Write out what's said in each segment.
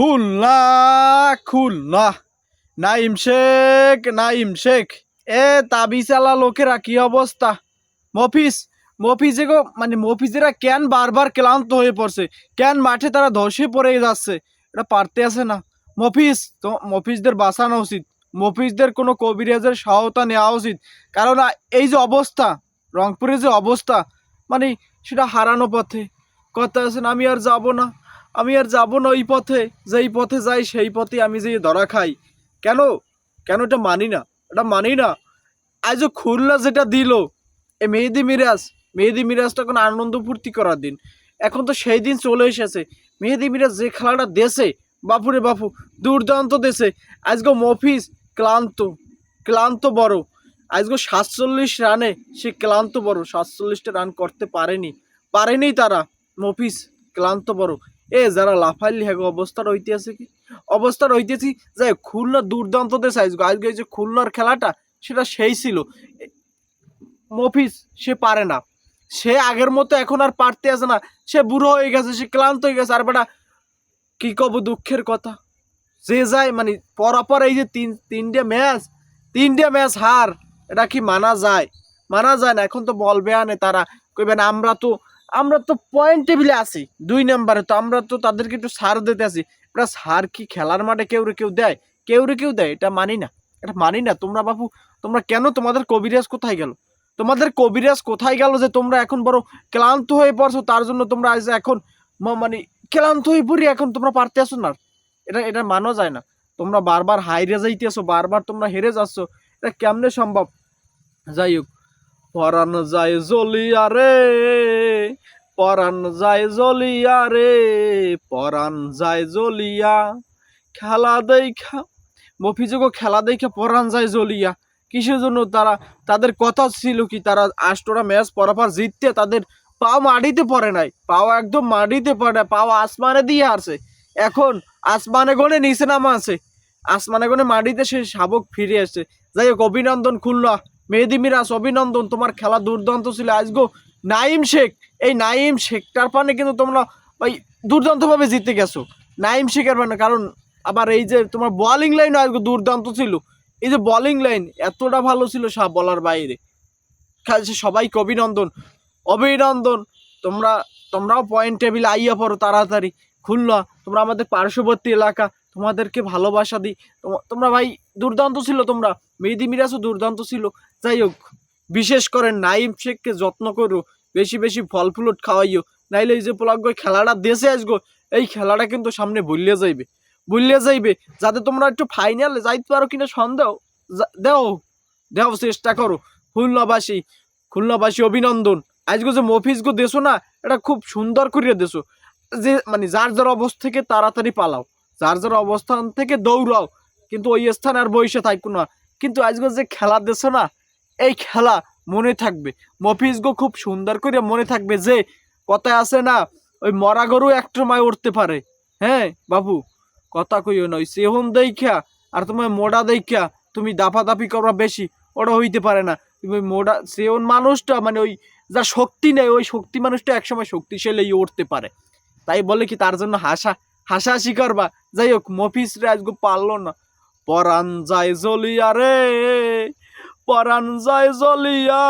খুলনা খুলনা নাইম শেখ নাইম শেখ। এ তাবিসালা লোকেরা কি অবস্থা? মফিস মফিজে গো মানে মফিজেরা কেন বারবার ক্লান্ত হয়ে পড়ছে? কেন মাঠে তারা ধসে পড়ে যাচ্ছে? এটা পারতে আছে না। মফিস তো মফিজদের বাঁচানো উচিত। মফিজদের কোনো কবিরাজের সহায়তা নেওয়া উচিত। কারণ এই যে অবস্থা, রংপুরের যে অবস্থা মানে সেটা হারানো পথে। কথা আছেন আমি আর যাব না। আমি আর যাব না ওই পথে। যেই পথে যাই, সেই পথে আমি যে ধরা খাই। কেন? কেন এটা মানি না? এটা মানি না। আজও খুলনা যেটা দিল, এ মেহেদি মিরাজ, মেহেদি মিরাজটা কোনো আনন্দ ফুর্তি করার দিন। এখন তো সেই দিন চলে এসেছে। মেহেদি মিরাজ যে খেলাটা দেশে বাপুরে বাপু, দুর্দান্ত দেশে আজকে মফিজ ক্লান্ত ক্লান্ত বড়। আজকে সাতচল্লিশ রানে সে ক্লান্ত বড়। সাতচল্লিশটা রান করতে পারেনি। পারেনি তারা। মফিজ ক্লান্ত বড়। এ, যারা লাফাইলি হ্যাগো অবস্থার হইতেছে কি? অবস্থার হইতেছি যে খুলনা দুর্দান্ত দেশ আজকে যে খুলনার খেলাটা, সেটা সেই ছিল। মফিজ, সে পারে না। সে আগের মতো এখন আর পারতে আসে না। সে বুড়ো হয়ে গেছে, সে ক্লান্ত হয়ে গেছে। আর বেটা, কি কব দুঃখের কথা? যে যায় মানে পরাপর এই যে তিন, তিনটে ম্যাচ তিনটে ম্যাচ হার, এটা কি মানা যায়? মানা যায় না। এখন তো বলবে আনে তারা। কইবেন, আমরা তো আমরা তো পয়েন্ট টেবিলে আছি, দুই নম্বরে তো আমরা তো তাদেরকে একটু সার দিতে আছি। এটা সার কি খেলার মাঠে কেউ রে কেউ দেয়? কেউ রে কেউ দেয়? এটা মানি না। এটা মানি না। তোমরা বাবু তোমরা কেন তোমাদের কবিরাজ কোথায় গেল? তোমাদের কবিরাজ কোথায় গেল যে তোমরা এখন বড় ক্লান্ত হয়ে পড়ছো? তার জন্য তোমরা আজ এখন মানে ক্লান্ত হয়ে পড়ি এখন তোমরা পারতে আসো না। এটা এটা মানা যায় না। তোমরা বারবার হাইরে যাইতেছো, বারবার তোমরা হেরে যাচ্ছ। এটা কেমনে সম্ভব? যাই হোক। পরান যায় জ্বলিয়া রে পরান যায় জ্বলিয়া রে পরান যায় জ্বলিয়া খেলা দেখা মফিজগো খেলা দেখে পরান যায় জ্বলিয়া কিসের জন্য তারা, তাদের কথা ছিল কি তারা আষ্টটা ম্যাচ পরাপর জিততে তাদের পাও মাটিতে পড়ে নাই, পাও একদম মাটিতে পড়ে নাই, পাও আসমানে দিয়ে আসে। এখন আসমানে গনে নিচে নামা আছে আসমানে গনে মাটিতে সে শাবক ফিরে আসছে যাই হোক, অভিনন্দন খুলনা। মেহেদি মিরাজ, অভিনন্দন। তোমার খেলা দুর্দান্ত ছিল। আজগো নাইম শেখ, এই নাইম শেখটার পানে কিন্তু তোমরা ওই দুর্দান্তভাবে জিতে গেছো। নাইম শেখের পানে, কারণ আবার এই যে তোমার বোলিং লাইন আজকে দুর্দান্ত ছিল। এই যে বোলিং লাইন এতটা ভালো ছিল সব বলার বাইরে। খেলছে সবাইকে অভিনন্দন। অভিনন্দন, তোমরা, তোমরাও পয়েন্ট টেবিলে আইয়া পড়ো তাড়াতাড়ি। খুলনা, তোমরা আমাদের পার্শ্ববর্তী এলাকা, তোমাদেরকে ভালোবাসা দিই। তোমা- তোমরা ভাই দুর্দান্ত ছিল তোমরা। মেহেদি মিরাজও দুর্দান্ত ছিল। যাই হোক, বিশেষ করে নাইম শেখকে যত্ন করো। বেশি বেশি ফল ফ্লুট খাওয়াইও। নাইলে এই যে পোলাগ্য খেলাটা দেশে আসগো, এই খেলাটা কিন্তু সামনে বললে যাইবে। বললে যাইবে, যাতে তোমরা একটু ফাইনালে যাইতে পারো কিনা সন্দেহ। দেও দেও চেষ্টা করো। খুলনাবাসী খুলনাবাসী অভিনন্দন। আজকে যে মফিজগো দেশো না, এটা খুব সুন্দর করিয়া দেশো যে মানে যার যার অবস্থা থেকে তাড়াতাড়ি পালাও। যার যার অবস্থান থেকে দৌড়াও। কিন্তু ওই স্থানে আর বসে থাকো না। কিন্তু আজকে যে খেলা দেশো না, এই খেলা মনে থাকবে। মফিজগো খুব সুন্দর করে মনে থাকবে যে, কথায় আছে না, ওই মরা গরু একটা মায় উঠতে পারে। হ্যাঁ বাবু, কথা কইও নয় সেহন দেখা আর তোমার মোড়া দেখা তুমি দাফাদাফি করা বেশি, ওটা হইতে পারে না। তুমি মোড়া, সেহন মানুষটা মানে ওই যার শক্তি নেই, ওই শক্তি মানুষটা একসময় শক্তিশালী উঠতে পারে। তাই বলে কি তার জন্য হাসা, হাসাহাসি করবা? যাই হোক মফিস রে আজকে পারল না। পরান যায় জ্বলিয়া রে পরান যায় জ্বলিয়া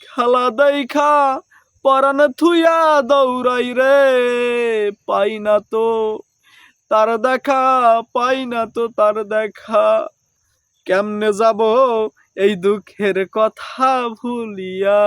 খেলা দেখা পরান থুইয়া দৌড়াই রে, পাই না তো তার দেখা, পাই না তো তার দেখা। কেমনে যাব এই দুঃখের কথা ভুলিয়া?